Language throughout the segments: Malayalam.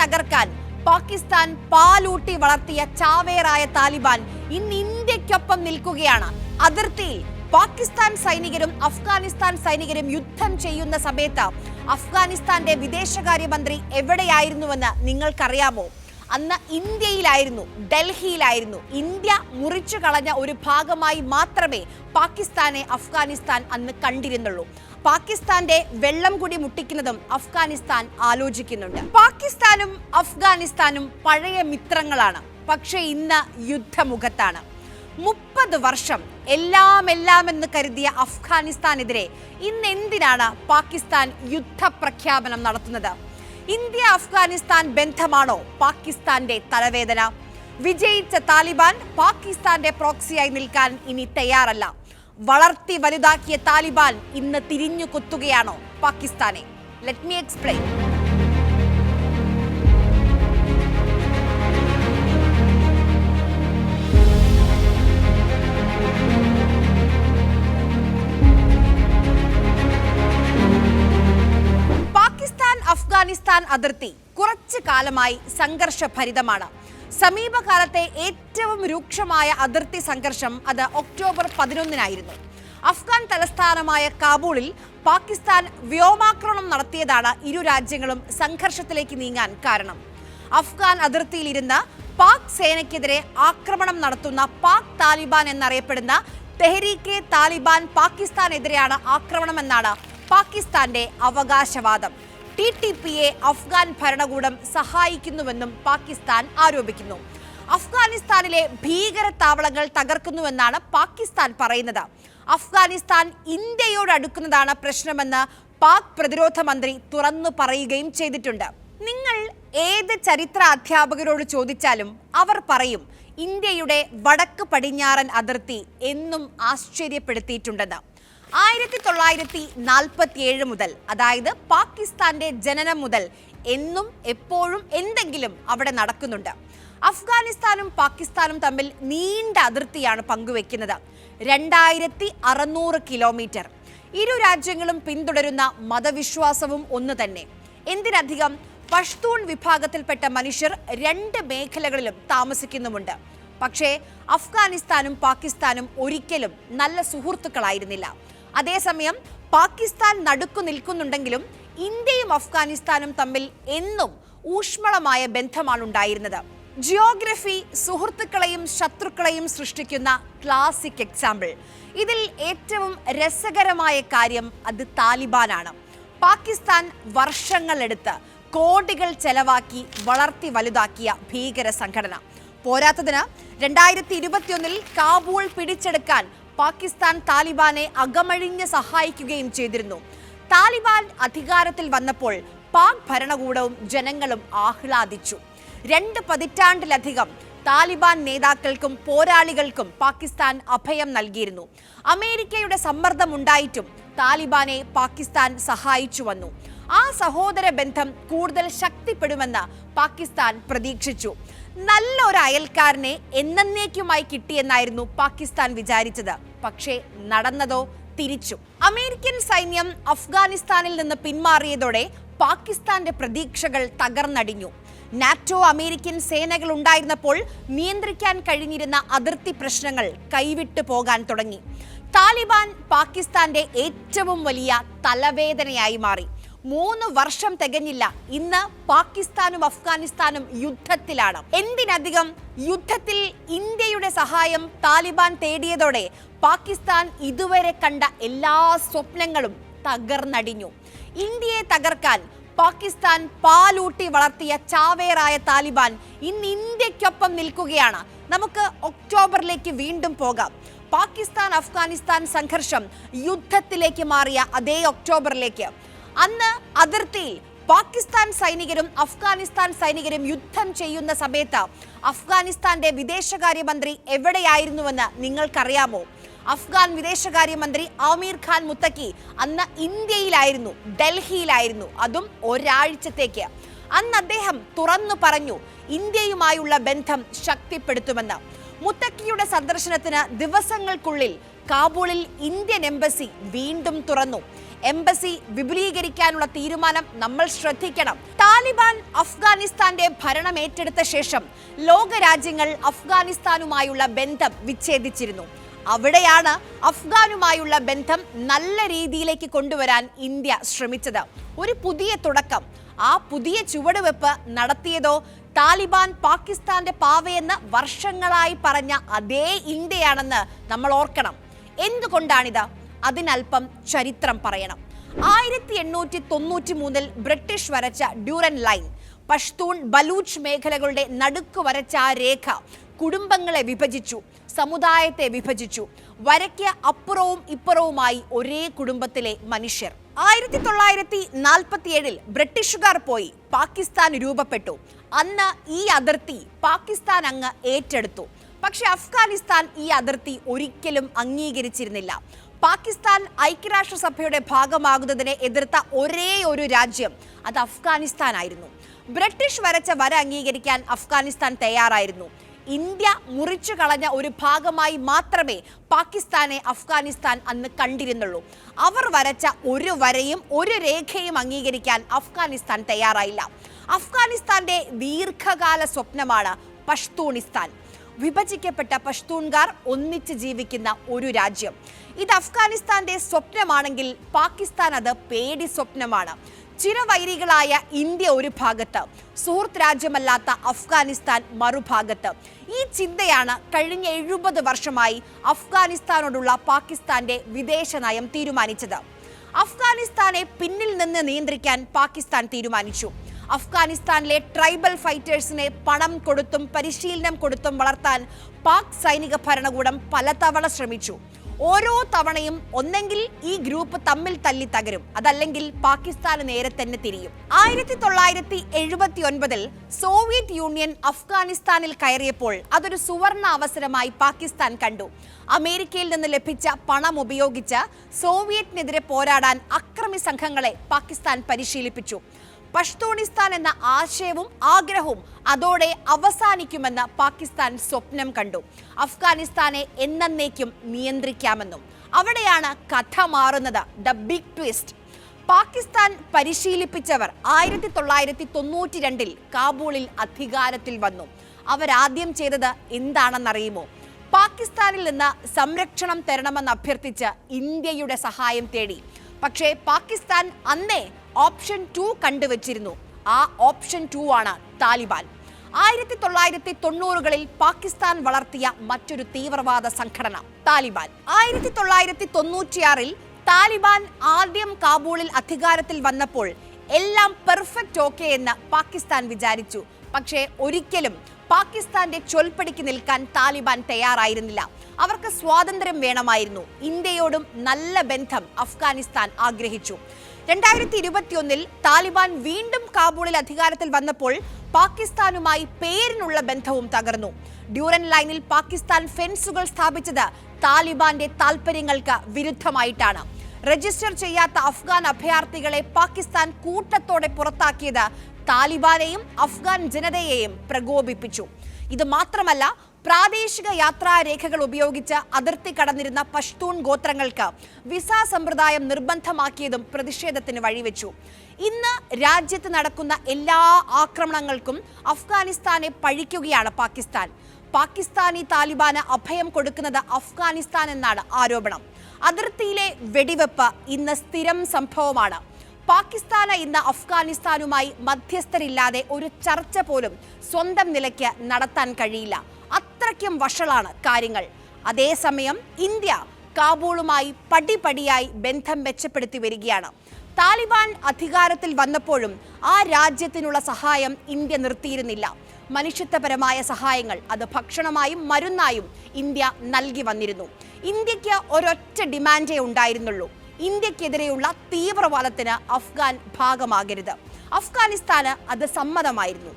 തകർക്കാൻ പാകിസ്ഥാൻ പാലൂട്ടി വളർത്തിയ ചാവേറായ താലിബാൻ ഇന്ന് ഇന്ത്യക്കൊപ്പം നിൽക്കുകയാണ്. അതിർത്തിയിൽ പാകിസ്ഥാൻ സൈനികരും അഫ്ഗാനിസ്ഥാൻ സൈനികരും യുദ്ധം ചെയ്യുന്ന സമയത്ത് അഫ്ഗാനിസ്ഥാന്റെ വിദേശകാര്യമന്ത്രി എവിടെയായിരുന്നുവെന്ന് നിങ്ങൾക്കറിയാമോ? അന്ന് ഇന്ത്യയിലായിരുന്നു ഡൽഹിയിലായിരുന്നു. ഇന്ത്യ മുറിച്ചു കളഞ്ഞ ഒരു ഭാഗമായി മാത്രമേ പാകിസ്ഥാനെ അഫ്ഗാനിസ്ഥാൻ അന്ന് കണ്ടിരുന്നുള്ളൂ. പാകിസ്ഥാന്റെ വെള്ളം കൂടി മുട്ടിക്കുന്നതും അഫ്ഗാനിസ്ഥാൻ ആലോചിക്കുന്നുണ്ട്. പാകിസ്ഥാനും അഫ്ഗാനിസ്ഥാനും പഴയ മിത്രങ്ങളാണ് പക്ഷേ ഇന്ന് യുദ്ധമുഖത്താണ്. മുപ്പത് വർഷം എല്ലാം എല്ലാം എന്ന് കരുതിയ അഫ്ഗാനിസ്ഥാനെതിരെ ഇന്ന് എന്തിനാണ് പാകിസ്ഥാൻ യുദ്ധപ്രഖ്യാപനം നടത്തുന്നത്? ഇന്ത്യ അഫ്ഗാനിസ്ഥാൻ ബന്ധമാണോ പാകിസ്ഥാന്റെ തലവേദന? വിജയിച്ച താലിബാൻ പാകിസ്ഥാന്റെ പ്രോക്സിയായി നിൽക്കാൻ ഇനി തയ്യാറല്ല. വളർത്തി വലുതാക്കിയ താലിബാൻ ഇന്ന് തിരിഞ്ഞു കുത്തുകയാണോ പാകിസ്ഥാനെ? ലെറ്റ് മീ എക്സ്പ്ലെയിൻ അഫ്ഗാനിസ്ഥാൻ അതിർത്തി കുറച്ചു കാലമായി സംഘർഷഭരിതമാണ്. സമീപകാലത്തെ ഏറ്റവും രൂക്ഷമായ അതിർത്തി സംഘർഷം അത് ഒക്ടോബർ പതിനൊന്നിനായിരുന്നു. അഫ്ഗാൻ തലസ്ഥാനമായ കാബൂളിൽ പാകിസ്ഥാൻ വ്യോമാക്രമണം നടത്തിയതാണ് ഇരു രാജ്യങ്ങളും സംഘർഷത്തിലേക്ക് നീങ്ങാൻ കാരണം. അഫ്ഗാൻ അതിർത്തിയിലിരുന്ന് പാക് സേനയ്ക്കെതിരെ ആക്രമണം നടത്തുന്ന പാക് താലിബാൻ എന്നറിയപ്പെടുന്ന തെഹരീക്കെ താലിബാൻ പാകിസ്ഥാനെതിരെയാണ് ആക്രമണമെന്നാണ് പാകിസ്ഥാന്റെ അവകാശവാദം. T T P A Afghan ഭരണകൂടം സഹായിക്കുന്നുവെന്നും പാകിസ്ഥാൻ ആരോപിക്കുന്നു. അഫ്ഗാനിസ്ഥാനിലെ ഭീകര താവളങ്ങൾ തകർക്കുന്നുവെന്നാണ് പാകിസ്ഥാൻ പറയുന്നത്. അഫ്ഗാനിസ്ഥാൻ ഇന്ത്യയോട് അടുക്കുന്നതാണ് പ്രശ്നമെന്ന് പാക് പ്രതിരോധ മന്ത്രി തുറന്നു പറയുകയും ചെയ്തിട്ടുണ്ട്. നിങ്ങൾ ഏത് ചരിത്ര അധ്യാപകരോട് ചോദിച്ചാലും അവർ പറയും ഇന്ത്യയുടെ വടക്ക് പടിഞ്ഞാറൻ അതിർത്തി എന്നും ആശ്ചര്യപ്പെടുത്തിയിട്ടുണ്ടെന്ന്. ആയിരത്തി തൊള്ളായിരത്തി നാൽപ്പത്തിയേഴ് മുതൽ അതായത് പാകിസ്ഥാന്റെ ജനനം മുതൽ എന്നും എപ്പോഴും എന്തെങ്കിലും അവിടെ നടക്കുന്നുണ്ട്. അഫ്ഗാനിസ്ഥാനും പാകിസ്ഥാനും തമ്മിൽ നീണ്ട അതിർത്തിയാണ് പങ്കുവെക്കുന്നത്. രണ്ടായിരത്തി അറുന്നൂറ് കിലോമീറ്റർ. ഇരു രാജ്യങ്ങളും പിന്തുടരുന്ന മതവിശ്വാസവും ഒന്ന് തന്നെ. എന്തിനധികം? പഷ്തൂൺ വിഭാഗത്തിൽപ്പെട്ട മനുഷ്യർ രണ്ട് മേഖലകളിലും താമസിക്കുന്നുമുണ്ട്. പക്ഷേ അഫ്ഗാനിസ്ഥാനും പാകിസ്ഥാനും ഒരിക്കലും നല്ല സുഹൃത്തുക്കളായിരുന്നില്ല. അതേസമയം പാകിസ്ഥാൻ നടുക്കു നിൽക്കുന്നുണ്ടെങ്കിലും ഇന്ത്യയും അഫ്ഗാനിസ്ഥാനും തമ്മിൽ എന്നും ഊഷ്മളമായ ബന്ധമാണ് ഉണ്ടായിരുന്നത് ജിയോഗ്രഫി സുഹൃത്തുക്കളെയും ശത്രുക്കളെയും സൃഷ്ടിക്കുന്ന ക്ലാസിക് എക്സാമ്പിൾ ഇതിൽ ഏറ്റവും രസകരമായ കാര്യം അത് താലിബാനാണ്. പാകിസ്ഥാൻ വർഷങ്ങളെടുത്ത് കോടികൾ ചെലവാക്കി വളർത്തി വലുതാക്കിയ ഭീകര സംഘടന. പോരാത്തതിന് രണ്ടായിരത്തി ഇരുപത്തിയൊന്നിൽ കാബൂൾ പിടിച്ചെടുക്കാൻ പാകിസ്ഥാൻ താലിബാനെ അകമഴിഞ്ഞ് സഹായിക്കുകയും ചെയ്തിരുന്നു. താലിബാൻ അധികാരത്തിൽ വന്നപ്പോൾ പാക് ഭരണകൂടവും ജനങ്ങളും ആഹ്ലാദിച്ചു. രണ്ട് പതിറ്റാണ്ടിലധികം താലിബാൻ നേതാക്കൾക്കും പോരാളികൾക്കും പാകിസ്ഥാൻ അഭയം നൽകിയിരുന്നു. അമേരിക്കയുടെ സമ്മർദ്ദമുണ്ടായിട്ടും താലിബാനെ പാകിസ്ഥാൻ സഹായിച്ചു വന്നു. ആ സഹോദര ബന്ധം കൂടുതൽ ശക്തിപ്പെടുമെന്ന് പാകിസ്ഥാൻ പ്രതീക്ഷിച്ചു. നല്ലൊരു അയൽക്കാരനെ എന്നേക്കുമായി കിട്ടിയെന്നായിരുന്നു പാകിസ്ഥാൻ വിചാരിച്ചത്. പക്ഷേ നടന്നതോ തിരിച്ചു. അമേരിക്കൻ സൈന്യം അഫ്ഗാനിസ്ഥാനിൽ നിന്ന് പിന്മാറിയതോടെ പാകിസ്ഥാന്റെ പ്രതീക്ഷകൾ തകർന്നടിഞ്ഞു. നാറ്റോ അമേരിക്കൻ സേനകൾ ഉണ്ടായിരുന്നപ്പോൾ നിയന്ത്രിക്കാൻ കഴിഞ്ഞിരുന്ന അതിർത്തി പ്രശ്നങ്ങൾ കൈവിട്ടു പോകാൻ തുടങ്ങി. താലിബാൻ പാകിസ്ഥാന്റെ ഏറ്റവും വലിയ തലവേദനയായി മാറി. മൂന്ന് വർഷം തികഞ്ഞില്ല. ഇന്ന് പാകിസ്ഥാനും അഫ്ഗാനിസ്ഥാനും യുദ്ധത്തിലാണ്. എന്തിനധികം യുദ്ധത്തിൽ ഇന്ത്യയുടെ സഹായം താലിബാൻ തേടിയതോടെ പാകിസ്ഥാൻ ഇതുവരെ കണ്ട എല്ലാ സ്വപ്നങ്ങളും തകർന്നടിഞ്ഞു. ഇന്ത്യയെ തകർക്കാൻ പാകിസ്ഥാൻ പാലൂട്ടി വളർത്തിയ ചാവേറായ താലിബാൻ ഇന്ന് ഇന്ത്യക്കൊപ്പം നിൽക്കുകയാണ്. നമുക്ക് ഒക്ടോബറിലേക്ക് വീണ്ടും പോകാം. പാകിസ്ഥാൻ അഫ്ഗാനിസ്ഥാൻ സംഘർഷം യുദ്ധത്തിലേക്ക് മാറിയ അതേ ഒക്ടോബറിലേക്ക്. അന്ന് അതിർത്തിയിൽ പാകിസ്ഥാൻ സൈനികരും അഫ്ഗാനിസ്ഥാൻ സൈനികരും യുദ്ധം ചെയ്യുന്ന സമയത്ത് അഫ്ഗാനിസ്ഥാന്റെ വിദേശകാര്യമന്ത്രി എവിടെയായിരുന്നുവെന്ന് നിങ്ങൾക്കറിയാമോ? അഫ്ഗാൻ വിദേശകാര്യമന്ത്രി ആമീർ ഖാൻ മുത്തക്കി അന്ന് ഇന്ത്യയിലായിരുന്നു ഡൽഹിയിലായിരുന്നു അതും ഒരാഴ്ചത്തേക്ക്. അന്ന് അദ്ദേഹം തുറന്നു പറഞ്ഞു ഇന്ത്യയുമായുള്ള ബന്ധം ശക്തിപ്പെടുത്തുമെന്ന്. മുത്തക്കിയുടെ സന്ദർശനത്തിന് ദിവസങ്ങൾക്കുള്ളിൽ കാബൂളിൽ ഇന്ത്യൻ എംബസി വീണ്ടും തുറന്നു. എംബസി വിപുലീകരിക്കാനുള്ള തീരുമാനം നമ്മൾ ശ്രദ്ധിക്കണം. താലിബാൻ അഫ്ഗാനിസ്ഥാന്റെ ഭരണം ഏറ്റെടുത്ത ശേഷം ലോകരാജ്യങ്ങൾ അഫ്ഗാനിസ്ഥാനുമായുള്ള ബന്ധം വിച്ഛേദിച്ചിരുന്നു. അവിടെയാണ് അഫ്ഗാനുമായുള്ള ബന്ധം നല്ല രീതിയിലേക്ക് കൊണ്ടുവരാൻ ഇന്ത്യ ശ്രമിച്ചത്. ഒരു പുതിയ തുടക്കം ആ പുതിയ ചുവടുവെപ്പ് നടത്തിയതോ താലിബാൻ പാകിസ്ഥാന്റെ പാവയെന്ന് വർഷങ്ങളായി പറഞ്ഞ അതേ ഇന്ത്യയാണെന്ന് നമ്മൾ ഓർക്കണം. എന്തുകൊണ്ടാണിത്? അതിനല്പം ചരിത്രം പറയണം. ആയിരത്തി എണ്ണൂറ്റി തൊണ്ണൂറ്റി മൂന്നിൽ ബ്രിട്ടീഷ് വരച്ച ഡ്യൂറൻ ലൈൻ പഷ്തൂൺ ബലൂച്ച് മേഖലകളുടെ നടുക്ക് വരച്ച ആ രേഖ കുടുംബങ്ങളെ വിഭജിച്ചു സമുദായത്തെ വിഭജിച്ചു. വരയ്ക്ക് അപ്പുറവും ഇപ്പുറവുമായി ഒരേ കുടുംബത്തിലെ മനുഷ്യർ. ആയിരത്തി തൊള്ളായിരത്തി നാൽപ്പത്തിയേഴിൽ ബ്രിട്ടീഷുകാർ പോയി പാകിസ്ഥാൻ രൂപപ്പെട്ടു. അന്ന് ഈ അതിർത്തി പാകിസ്ഥാൻ അങ്ങ് ഏറ്റെടുത്തു. പക്ഷെ അഫ്ഗാനിസ്ഥാൻ ഈ അതിർത്തി ഒരിക്കലും അംഗീകരിച്ചിരുന്നില്ല. പാകിസ്ഥാൻ ഐക്യരാഷ്ട്രസഭയുടെ ഭാഗമാകുന്നതിനെ എതിർത്ത ഒരേ ഒരു രാജ്യം അത് അഫ്ഗാനിസ്ഥാനായിരുന്നു. ബ്രിട്ടീഷ് വരച്ച വര അംഗീകരിക്കാൻ അഫ്ഗാനിസ്ഥാൻ തയ്യാറായിരുന്നു. ഇന്ത്യ മുറിച്ചു കളഞ്ഞ ഒരു ഭാഗമായി മാത്രമേ പാകിസ്ഥാനെ അഫ്ഗാനിസ്ഥാൻ അന്ന് കണ്ടിരുന്നുള്ളൂ. അവർ വരച്ച ഒരു വരയും ഒരു രേഖയും അംഗീകരിക്കാൻ അഫ്ഗാനിസ്ഥാൻ തയ്യാറായില്ല. അഫ്ഗാനിസ്ഥാന്റെ ദീർഘകാല സ്വപ്നമാണ് പഷ്തൂണിസ്ഥാൻ. വിഭജിക്കപ്പെട്ട പഷ്തൂൺകാർ ഒന്നിച്ച് ജീവിക്കുന്ന ഒരു രാജ്യം. ഇത് അഫ്ഗാനിസ്ഥാന്റെ സ്വപ്നമാണെങ്കിൽ പാകിസ്ഥാൻ അത് പേടി സ്വപ്നമാണ്. ചിരവൈരികളായ ഇന്ത്യ ഒരു ഭാഗത്ത് സുഹൃത്ത് രാജ്യമല്ലാത്ത അഫ്ഗാനിസ്ഥാൻ മറുഭാഗത്ത്. ഈ ചിന്തയാണ് കഴിഞ്ഞ എഴുപത് വർഷമായി അഫ്ഗാനിസ്ഥാനോടുള്ള പാകിസ്ഥാന്റെ വിദേശ നയം തീരുമാനിച്ചത്. അഫ്ഗാനിസ്ഥാനെ പിന്നിൽ നിന്ന് നിയന്ത്രിക്കാൻ പാകിസ്ഥാൻ തീരുമാനിച്ചു. അഫ്ഗാനിസ്ഥാനിലെ ട്രൈബൽ ഫൈറ്റേഴ്സിനെ പണം കൊടുത്തും പരിശീലനം കൊടുത്തും വളർത്താൻ പാക് സൈനിക ഭരണകൂടം പലതവണ ശ്രമിച്ചു. ഓരോ തവണയും ഒന്നെങ്കിൽ ഈ ഗ്രൂപ്പ് തമ്മിൽ തല്ലി തകരും. അതല്ലെങ്കിൽ പാകിസ്ഥാന് നേരെ തന്നെ തിരിയും. ആയിരത്തി തൊള്ളായിരത്തി എഴുപത്തി ഒൻപതിൽ സോവിയറ്റ് യൂണിയൻ അഫ്ഗാനിസ്ഥാനിൽ കയറിയപ്പോൾ അതൊരു സുവർണ അവസരമായി പാകിസ്ഥാൻ കണ്ടു. അമേരിക്കയിൽ നിന്ന് ലഭിച്ച പണം ഉപയോഗിച്ച് സോവിയറ്റിനെതിരെ പോരാടാൻ അക്രമി സംഘങ്ങളെ പാകിസ്ഥാൻ പരിശീലിപ്പിച്ചു. പഷ്തൂണിസ്ഥാൻ എന്ന ആശയവും ആഗ്രഹവും അതോടെ അവസാനിക്കുമെന്ന് പാകിസ്ഥാൻ സ്വപ്നം കണ്ടു. അഫ്ഗാനിസ്ഥാനെ എന്നേക്കും നിയന്ത്രിക്കാമെന്നും. അവിടെയാണ് കഥ മാറുന്നത്. The big twist. പാകിസ്ഥാൻ പരിശീലിപ്പിച്ചവർ ആയിരത്തി തൊള്ളായിരത്തി തൊണ്ണൂറ്റി രണ്ടിൽ കാബൂളിൽ അധികാരത്തിൽ വന്നു. അവരാദ്യം ചെയ്തത് എന്താണെന്നറിയുമോ? പാകിസ്ഥാനിൽ നിന്ന് സംരക്ഷണം തരണമെന്ന് അഭ്യർത്ഥിച്ച് ഇന്ത്യയുടെ സഹായം തേടി. പക്ഷേ പാകിസ്ഥാൻ അന്നേ ഓപ്ഷൻ ടു കണ്ടുവച്ചിരുന്നു. ആ ഓപ്ഷൻ ടു ആണ് താലിബാൻ. ആയിരത്തി തൊള്ളായിരത്തി തൊണ്ണൂറുകളിൽ പാകിസ്ഥാൻ വളർത്തിയ മറ്റൊരു തീവ്രവാദ സംഘടന താലിബാൻ. ആയിരത്തി തൊള്ളായിരത്തി തൊണ്ണൂറ്റിയാറിൽ താലിബാൻ ആദ്യം കാബൂളിൽ അധികാരത്തിൽ വന്നപ്പോൾ എല്ലാം പെർഫെക്റ്റ് ഓക്കെ എന്ന് പാകിസ്ഥാൻ വിചാരിച്ചു. പക്ഷേ ഒരിക്കലും പാകിസ്ഥാന്റെ ചൊൽപ്പടിക്ക് നിൽക്കാൻ താലിബാൻ തയ്യാറായിരുന്നില്ല. അവർക്ക് സ്വാതന്ത്ര്യം വേണമായിരുന്നു. ഇന്ത്യയോടും നല്ല ബന്ധം അഫ്ഗാനിസ്ഥാൻ ആഗ്രഹിച്ചു. രണ്ടായിരത്തി ഇരുപത്തിയൊന്നിൽ താലിബാൻ വീണ്ടും കാബൂളിൽ അധികാരത്തിൽ വന്നപ്പോൾ പാകിസ്ഥാനുമായി പേരിനുള്ള ബന്ധവും തകർന്നു. ഡ്യൂറൻ ലൈനിൽ പാകിസ്ഥാൻ ഫെൻസുകൾ സ്ഥാപിച്ചത് താലിബാന്റെ താൽപ്പര്യങ്ങൾക്ക് വിരുദ്ധമായിട്ടാണ്. രജിസ്റ്റർ ചെയ്യാത്ത അഫ്ഗാൻ അഭയാർത്ഥികളെ പാകിസ്ഥാൻ കൂട്ടത്തോടെ പുറത്താക്കിയത് താലിബാനെയും അഫ്ഗാൻ ജനതയെയും പ്രകോപിപ്പിച്ചു. ഇത് മാത്രമല്ല പ്രാദേശിക യാത്രാരേഖകൾ ഉപയോഗിച്ച് അതിർത്തി കടന്നിരുന്ന പഷ്തൂൺ ഗോത്രങ്ങൾക്ക് വിസ സമ്പ്രദായം നിർബന്ധമാക്കിയതും പ്രതിഷേധത്തിന് വഴിവെച്ചു. ഇന്ന് രാജ്യത്ത് നടക്കുന്ന എല്ലാ ആക്രമണങ്ങൾക്കും അഫ്ഗാനിസ്ഥാനെ പഴിക്കുകയാണ് പാകിസ്ഥാൻ. പാകിസ്ഥാനി താലിബാന് അഭയം കൊടുക്കുന്നത് അഫ്ഗാനിസ്ഥാൻ എന്നാണ് ആരോപണം. അതിർത്തിയിലെ വെടിവെപ്പ് ഇന്ന് സ്ഥിരം സംഭവമാണ്. പാകിസ്ഥാന് ഇന്ന് അഫ്ഗാനിസ്ഥാനുമായി മധ്യസ്ഥരില്ലാതെ ഒരു ചർച്ച പോലും സ്വന്തം നിലയ്ക്ക് നടത്താൻ കഴിയില്ല. അത്രയ്ക്കും വഷളാണ് കാര്യങ്ങൾ. അതേസമയം ഇന്ത്യ കാബൂളുമായി പടിപടിയായി ബന്ധം മെച്ചപ്പെടുത്തി വരികയാണ്. താലിബാൻ അധികാരത്തിൽ വന്നപ്പോഴും ആ രാജ്യത്തിനുള്ള സഹായം ഇന്ത്യ നിർത്തിയിരുന്നില്ല. മനുഷ്യത്വപരമായ സഹായങ്ങൾ അത് ഭക്ഷണമായും മരുന്നായും ഇന്ത്യ നൽകി വന്നിരുന്നു. ഇന്ത്യയ്ക്ക് ഒരൊറ്റ ഡിമാൻഡേ ഉണ്ടായിരുന്നുള്ളൂ. ഇന്ത്യക്കെതിരെയുള്ള തീവ്രവാദത്തിന് അഫ്ഗാൻ ഭാഗമാകരുത്. അഫ്ഗാനിസ്ഥാന് അത് സമ്മതമായിരുന്നു.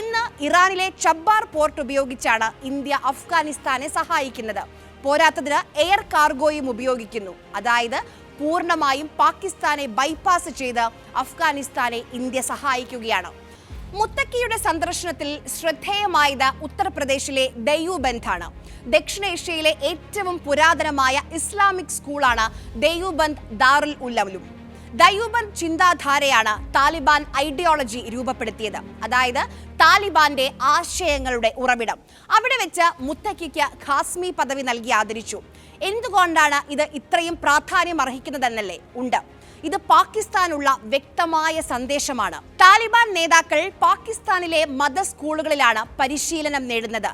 ഇന്ന് ഇറാനിലെ ചബ്ബാർ പോർട്ട് ഉപയോഗിച്ചാണ് ഇന്ത്യ അഫ്ഗാനിസ്ഥാനെ സഹായിക്കുന്നത്. പോരാത്തതിന് എയർ കാർഗോയും ഉപയോഗിക്കുന്നു. അതായത് പൂർണമായും പാകിസ്ഥാനെ ബൈപ്പാസ് ചെയ്ത് അഫ്ഗാനിസ്ഥാനെ ഇന്ത്യ സഹായിക്കുകയാണ്. മുത്തക്കിയുടെ സന്ദർശനത്തിൽ ശ്രദ്ധേയമായത് ഉത്തർപ്രദേശിലെ ദയൂബന്ധാണ് ദക്ഷിണേഷ്യയിലെ ഏറ്റവും പുരാതനമായ ഇസ്ലാമിക് സ്കൂളാണ് ദയൂബന്ദ് ദാറുൽ ഉല്ലവലും ദയൂബന്ദ് ചിന്താധാരയാണ് താലിബാൻ ഐഡിയോളജി രൂപപ്പെടുത്തിയത്. അതായത് താലിബാന്റെ ആശയങ്ങളുടെ ഉറവിടം. അവിടെ വെച്ച് മുത്തക്കിക്ക് ഖാസ്മി പദവി നൽകി ആദരിച്ചു. എന്തുകൊണ്ടാണ് ഇത് ഇത്രയും പ്രാധാന്യം അർഹിക്കുന്നതെന്നല്ലേ ഉണ്ട്. ഇത് പാകിസ്ഥാനുള്ള വ്യക്തമായ സന്ദേശമാണ്. താലിബാൻ നേതാക്കൾ പാകിസ്ഥാനിലെ മത സ്കൂളുകളിലാണ് പരിശീലനം നേടുന്നത്.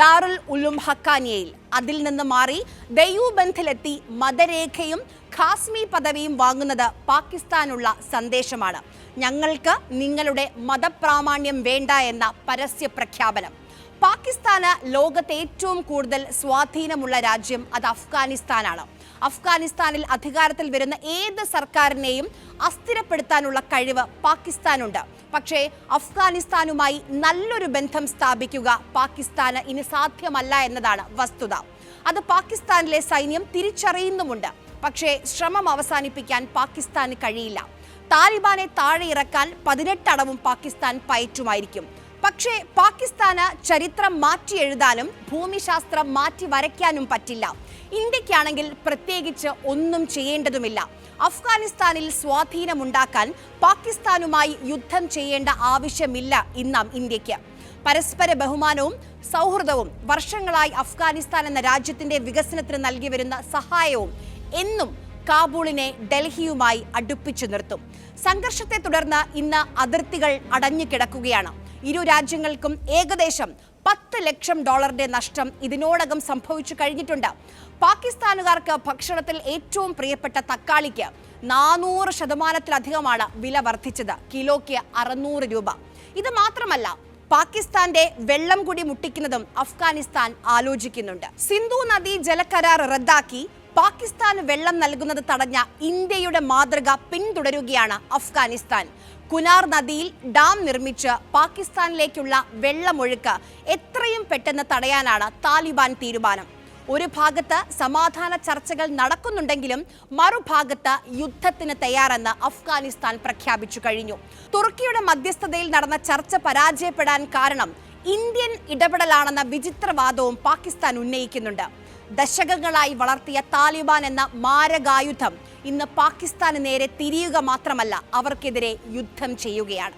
ദാറുൽ ഉലും ഹക്കാനിയയിൽ അതിൽ നിന്ന് മാറി ദയൂബന്ധിലെത്തി മതരേഖയും ഖാസ്മി പദവിയും വാങ്ങുന്നത് പാകിസ്ഥാനുള്ള സന്ദേശമാണ്. ഞങ്ങൾക്ക് നിങ്ങളുടെ മതപ്രാമാണ്യം വേണ്ട എന്ന പരസ്യ പ്രഖ്യാപനം പാകിസ്ഥാന് ലോകത്തെ ഏറ്റവും കൂടുതൽ സ്വാധീനമുള്ള രാജ്യം അത് അഫ്ഗാനിസ്ഥാനാണ്. അഫ്ഗാനിസ്ഥാനിൽ അധികാരത്തിൽ വരുന്ന ഏത് സർക്കാരിനെയും അസ്ഥിരപ്പെടുത്താനുള്ള കഴിവ് പാകിസ്ഥാനുണ്ട്. പക്ഷേ അഫ്ഗാനിസ്ഥാനുമായി നല്ലൊരു ബന്ധം സ്ഥാപിക്കുക പാകിസ്ഥാന് ഇനി സാധ്യമല്ല എന്നതാണ് വസ്തുത. അത് പാകിസ്ഥാനിലെ സൈന്യം തിരിച്ചറിയുന്നുമുണ്ട്. പക്ഷേ ശ്രമം അവസാനിപ്പിക്കാൻ പാകിസ്ഥാന് കഴിയില്ല. താലിബാനെ താഴെ ഇറക്കാൻ പതിനെട്ടടവും പാകിസ്ഥാൻ പയറ്റുമായിരിക്കും. പക്ഷേ പാകിസ്ഥാന് ചരിത്രം മാറ്റി എഴുതാനും ഭൂമിശാസ്ത്രം മാറ്റി വരയ്ക്കാനും പറ്റില്ല. ഇന്ത്യക്കാണെങ്കിൽ പ്രത്യേകിച്ച് ഒന്നും ചെയ്യേണ്ടതുമില്ല. അഫ്ഗാനിസ്ഥാനിൽ സ്വാധീനമുണ്ടാക്കാൻ പാകിസ്ഥാനുമായി യുദ്ധം ചെയ്യേണ്ട ആവശ്യമില്ല ഇന്നാം ഇന്ത്യയ്ക്ക്. പരസ്പര ബഹുമാനവും സൗഹൃദവും വർഷങ്ങളായി അഫ്ഗാനിസ്ഥാൻ എന്ന രാജ്യത്തിന്റെ വികസനത്തിന് നൽകി വരുന്ന സഹായവും എന്നും കാബൂളിനെ ഡൽഹിയുമായി അടുപ്പിച്ചു നിർത്തും. സംഘർഷത്തെ തുടർന്ന് ഇന്ന് അതിർത്തികൾ അടഞ്ഞു കിടക്കുകയാണ്. ഇരു രാജ്യങ്ങൾക്കും ഏകദേശം പത്ത് ലക്ഷം ഡോളറിന്റെ നഷ്ടം ഇതിനോടകം സംഭവിച്ചു കഴിഞ്ഞിട്ടുണ്ട്. പാകിസ്ഥാനുകാർക്ക് ഭക്ഷണത്തിൽ ഏറ്റവും പ്രിയപ്പെട്ട തക്കാളിക്ക് നാനൂറ് ശതമാനത്തിലധികമാണ് വില വർദ്ധിച്ചത്. കിലോയ്ക്ക് അറുന്നൂറ് രൂപ. ഇത് മാത്രമല്ല പാകിസ്ഥാന്റെ വെള്ളം കൂടി മുട്ടിക്കുന്നതും അഫ്ഗാനിസ്ഥാൻ ആലോചിക്കുന്നുണ്ട്. സിന്ധു നദി ജലകരാർ റദ്ദാക്കി പാകിസ്ഥാന് വെള്ളം നൽകുന്നത് തടഞ്ഞ ഇന്ത്യയുടെ മാതൃക പിന്തുടരുകയാണ് അഫ്ഗാനിസ്ഥാൻ. കുനാർ നദിയിൽ ഡാം നിർമ്മിച്ച് പാകിസ്ഥാനിലേക്കുള്ള വെള്ളമൊഴുക്ക് എത്രയും പെട്ടെന്ന് തടയാനാണ് താലിബാൻ തീരുമാനം. ഒരു ഭാഗത്ത് സമാധാന ചർച്ചകൾ നടക്കുന്നുണ്ടെങ്കിലും മറുഭാഗത്ത് യുദ്ധത്തിന് തയ്യാറെന്ന് അഫ്ഗാനിസ്ഥാൻ പ്രഖ്യാപിച്ചു കഴിഞ്ഞു. തുർക്കിയുടെ മധ്യസ്ഥതയിൽ നടന്ന ചർച്ച പരാജയപ്പെടാൻ കാരണം ഇന്ത്യൻ ഇടപെടലാണെന്ന വിചിത്രവാദവും പാകിസ്ഥാൻ ഉന്നയിക്കുന്നുണ്ട്. ദശകങ്ങളായി വളർത്തിയ താലിബാൻ എന്ന മാരകായുധം ഇന്ന് പാകിസ്ഥാന് നേരെ തിരിയുക മാത്രമല്ല അവർക്കെതിരെ യുദ്ധം ചെയ്യുകയാണ്.